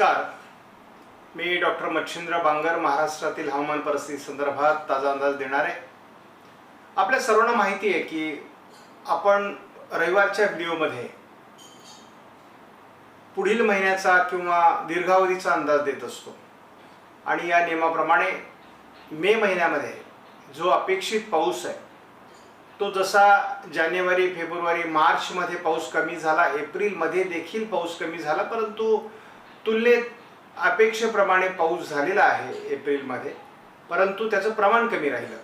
नमस्कार. मी डॉक्टर मच्छिंद्र बांगर महाराष्ट्रातील हवामान परिस्थिती संदर्भात ताजा अंदाज देणार. आहे आपल्या सर्वांना माहिती आहे की आपण रविवारच्या व्हिडिओमध्ये पुढील महिन्याचा किंवा दीर्घावधीचा अंदाज देत असतो. आणि या नियमाप्रमाणे मे महिन्यामध्ये जो अपेक्षित पाऊस आहे तो जसा जानेवारी फेब्रुवारी मार्चमध्ये पाऊस कमी झाला एप्रिलमध्ये देखील पाऊस कमी झाला परंतु तुलनेत अपेक्षेप्रमाणे पाऊस झालेला आहे एप्रिलमध्ये परंतु त्याचं प्रमाण कमी राहिलं.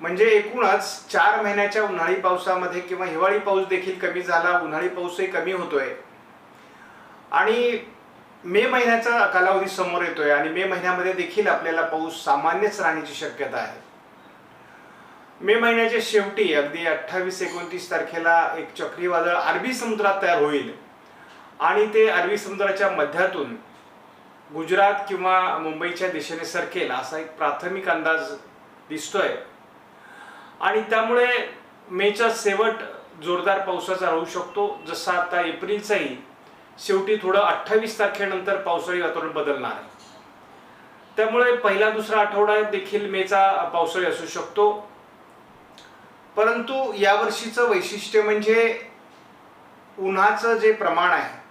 म्हणजे एकूणच चार महिन्याच्या उन्हाळी पावसामध्ये किंवा हिवाळी पाऊस देखील कमी झाला उन्हाळी पाऊसही कमी होतोय. आणि मे महिन्याचा कालावधी समोर येतोय आणि मे महिन्यामध्ये देखील आपल्याला पाऊस सामान्यच राहण्याची शक्यता आहे. मे महिन्याच्या शेवटी अगदी अठ्ठावीस एकोणतीस तारखेला एक चक्रीवादळ अरबी समुद्रात तयार होईल. आणि ते अरबी समुद्राच्या मध्यातून गुजरात किंवा मुंबईच्या दिशेने सरकेल असा एक प्राथमिक अंदाज दिसतोय. आणि त्यामुळे मेचा शेवट जोरदार पावसाचा राहू शकतो. जसा आता एप्रिलचाही शेवटी थोडं अठ्ठावीस तारखेनंतर पावसाळी वातावरण बदलणार आहे. त्यामुळे पहिला दुसरा आठवडा देखील मेचा पावसाळी असू शकतो. परंतु यावर्षीचं वैशिष्ट्य म्हणजे उन्हाचं जे प्रमाण आहे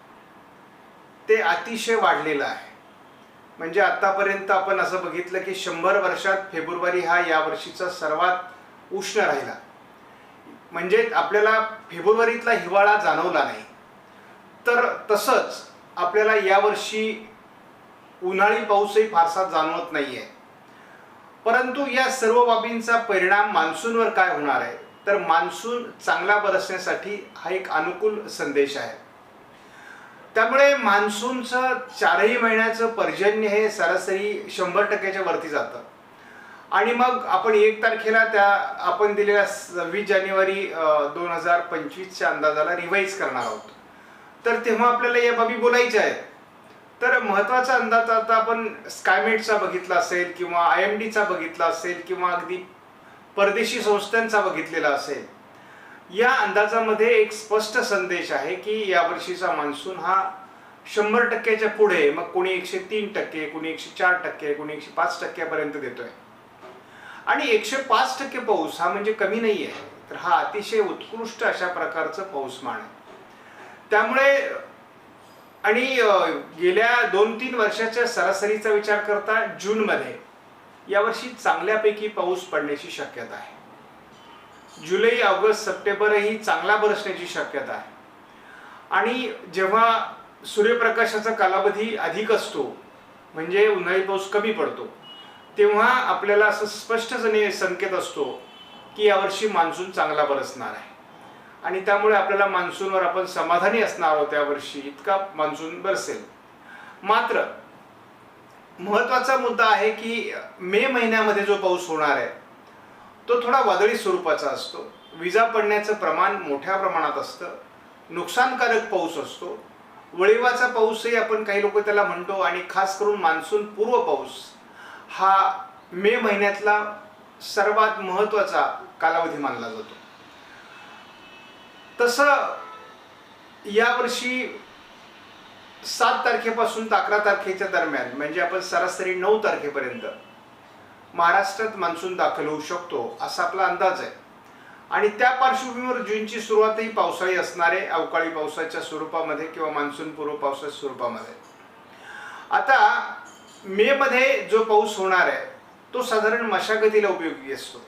ते अतिशय वाढलेलं आहे. म्हणजे आतापर्यंत आपण असं बघितलं की शंभर वर्षात फेब्रुवारी हा यावर्षीचा सर्वात उष्ण राहिला. म्हणजे आपल्याला फेब्रुवारीतला हिवाळा जाणवला नाही. तर तसंच आपल्याला यावर्षी उन्हाळी पाऊसही फारसा जाणवत नाही आहे परंतु या सर्व बाबींचा परिणाम मान्सूनवर काय होणार आहे? तर मान्सून चांगला बरसण्यासाठी हा एक अनुकूल संदेश आहे. त्यामुळे मान्सूनचं चारही महिन्याचं पर्जन्य हे सरासरी शंभर टक्क्याच्या वरती जातं. आणि मग आपण एक तारखेला त्या आपण दिलेल्या सव्वीस जानेवारी दोन हजार पंचवीसच्या अंदाजाला रिवाईज करणार आहोत. तर तेव्हा आपल्याला या बाबी बोलायच्या आहेत. तर महत्त्वाचा अंदाज आता आपण स्कायमेटचा बघितला असेल किंवा आय एम डीचा बघितला असेल किंवा अगदी परदेशी संस्थांचा बघितलेला असेल. या अंदाजामध्ये एक स्पष्ट संदेश आहे की यावर्षीचा मान्सून हा शंभर टक्क्याच्या पुढे मग कोणी एकशे तीन टक्के कोणी एकशे चार टक्के कोणी एकशे पाच टक्क्यापर्यंत देतोय. आणि एकशे पाच टक्के पाऊस हा म्हणजे कमी नाही आहे तर हा अतिशय उत्कृष्ट अशा प्रकारचं पाऊसमान आहे. त्यामुळे आणि गेल्या दोन तीन वर्षाच्या सरासरीचा विचार करता जूनमध्ये यावर्षी चांगल्यापैकी पाऊस पडण्याची शक्यता आहे. जुलै ऑगस्ट सप्टेंबरही चांगला बरसण्याची शक्यता आहे. आणि जेव्हा सूर्यप्रकाशाचा कालावधी अधिक असतो म्हणजे उन्हाळी पाऊस कमी पडतो तेव्हा आपल्याला असं स्पष्टपणे संकेत असतो की यावर्षी मान्सून चांगला बरसणार आहे. आणि त्यामुळे आपल्याला मान्सूनवर आपण समाधानी असणार आहोत यावर्षी इतका मान्सून बरसेल. मात्र महत्त्वाचा मुद्दा आहे की मे महिन्यामध्ये जो पाऊस होणार आहे तो थोडा वादळी स्वरूपाचा असतो. विजा पडण्याचं प्रमाण मोठ्या प्रमाणात असतं. नुकसानकारक पाऊस असतो. वळिवाचा पाऊसही आपण काही लोक त्याला म्हणतो आणि खास करून मान्सून पूर्व पाऊस हा मे महिन्यातला सर्वात महत्त्वाचा कालावधी मानला जातो. तसं यावर्षी सात तारखेपासून तर अकरा तारखेच्या दरम्यान म्हणजे आपण सरासरी नऊ तारखेपर्यंत महाराष्ट्रात मान्सून दाखल होऊ शकतो असा आपला अंदाज आहे. आणि त्या पार्श्वभूमीवर जूनची सुरुवातही पावसाळी असणारे अवकाळी पावसाच्या स्वरूपामध्ये किंवा मान्सून पूर्व पावसाच्या स्वरूपामध्ये. आता मे मध्ये जो पाऊस होणार आहे तो साधारण मशागतीला उपयोगी असतो.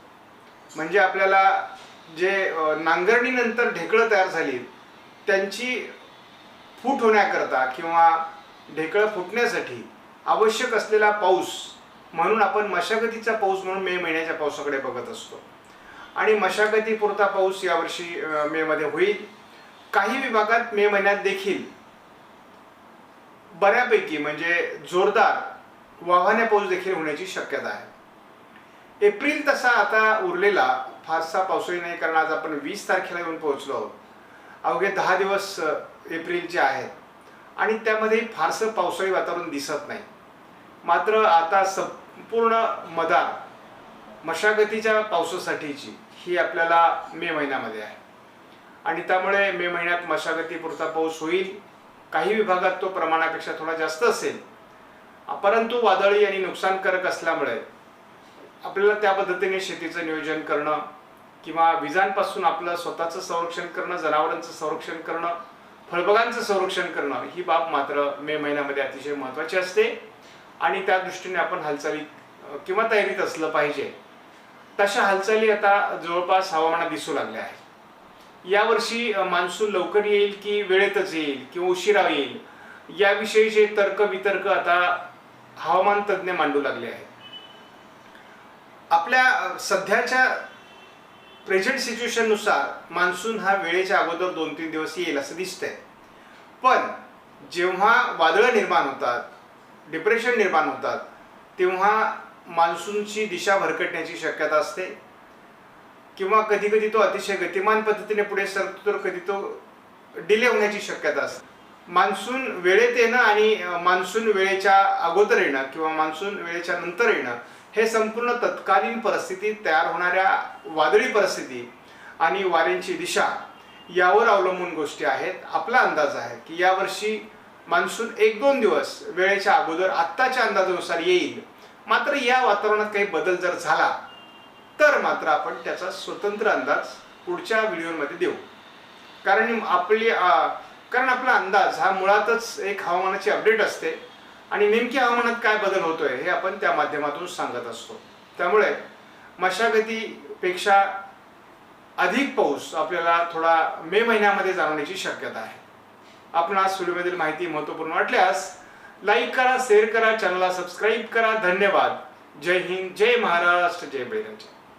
म्हणजे आपल्याला जे नांगरणीनंतर ढेकळं तयार झाली त्यांची फूट होण्याकरता किंवा ढेकळं फुटण्यासाठी आवश्यक असलेला पाऊस म्हणून आपण मशागतीचा पाऊस म्हणून मे महिन्याच्या पावसाकडे बघत असतो. आणि मशागतीपुरता पाऊस यावर्षी मेमध्ये होईल. काही विभागात मे महिन्यात देखील बऱ्यापैकी म्हणजे जोरदार वाहने पाऊस देखील होण्याची शक्यता आहे. एप्रिल तसा आता उरलेला फारसा पावसाळी नाही कारण आज आपण वीस तारखेला येऊन पोहोचलो आहोत. अवघे दहा दिवस एप्रिलचे आहेत. आणि त्यामध्ये फारसं पावसाळी वातावरण दिसत नाही. मात्र आता संपूर्ण मदार मशागतीच्या पावसासाठीची ही आपल्याला मे महिन्यामध्ये आहे. आणि त्यामुळे मे महिन्यात मशागतीपुरता पाऊस होईल. काही विभागात तो प्रमाणापेक्षा थोडा जास्त असेल. परंतु वादळी आणि नुकसानकारक असल्यामुळे आपल्याला त्या पद्धतीने शेतीचं नियोजन करणं किंवा विजांपासून आपलं स्वतःचं संरक्षण करणं जनावरांचं संरक्षण करणं फळबागांचं संरक्षण करणं ही बाब मात्र मे महिन्यामध्ये अतिशय महत्त्वाची असते. आणि त्या दृष्टीने आपण हालचाली किंवा तयारीत असलं पाहिजे. तशा हालचाली आता जवळपास हवामानात दिसू लागल्या आहेत. यावर्षी मान्सून लवकर येईल की वेळेतच येईल किंवा उशिरा येईल? याविषयीचे तर्क वितर्क आता हवामान तज्ज्ञ मांडू लागले आहेत. आपल्या सध्याच्या प्रेझेंट सिच्युएशननुसार मान्सून हा वेळेच्या अगोदर दोन तीन दिवस येईल असं दिसतंय. पण जेव्हा वादळं निर्माण होतात डिप्रेशन निर्माण होतात तेव्हा मान्सूनची दिशा भरकटण्याची शक्यता असते. किंवा कधी कधी तो अतिशय गतिमान पद्धतीने पुढे सरतो तर कधी तो डिले होण्याची शक्यता असते. मान्सून वेळेत येणं आणि मान्सून वेळेच्या अगोदर येणं किंवा मान्सून वेळेच्या नंतर येणं हे संपूर्ण तत्कालीन परिस्थितीत तयार होणाऱ्या वादळी परिस्थिती आणि वाऱ्यांची दिशा यावर अवलंबून गोष्टी आहेत. आपला अंदाज आहे की यावर्षी मान्सून एक दोन दिवस वेळेच्या अगोदर आत्ताच्या अंदाजानुसार येईल. मात्र या वातावरणात काही बदल जर झाला तर मात्र आपण त्याचा स्वतंत्र अंदाज पुढच्या व्हिडिओमध्ये देऊ. कारण आपली कारण आपला अंदाज हा मुळातच एक हवामानाची अपडेट असते आणि नेमकी हवामानात काय बदल होतोय हे आपण त्या माध्यमातून सांगत असतो. त्यामुळे मशागतीपेक्षा अधिक पाऊस आपल्याला थोडा मे महिन्यामध्ये जाणवण्याची शक्यता आहे. आपण आज व्हिडिओमधील माहिती महत्त्वपूर्ण वाटल्यास लाईक करा शेअर करा चॅनलला सबस्क्राईब करा. धन्यवाद. जय हिंद जय महाराष्ट्र जय बळीराजा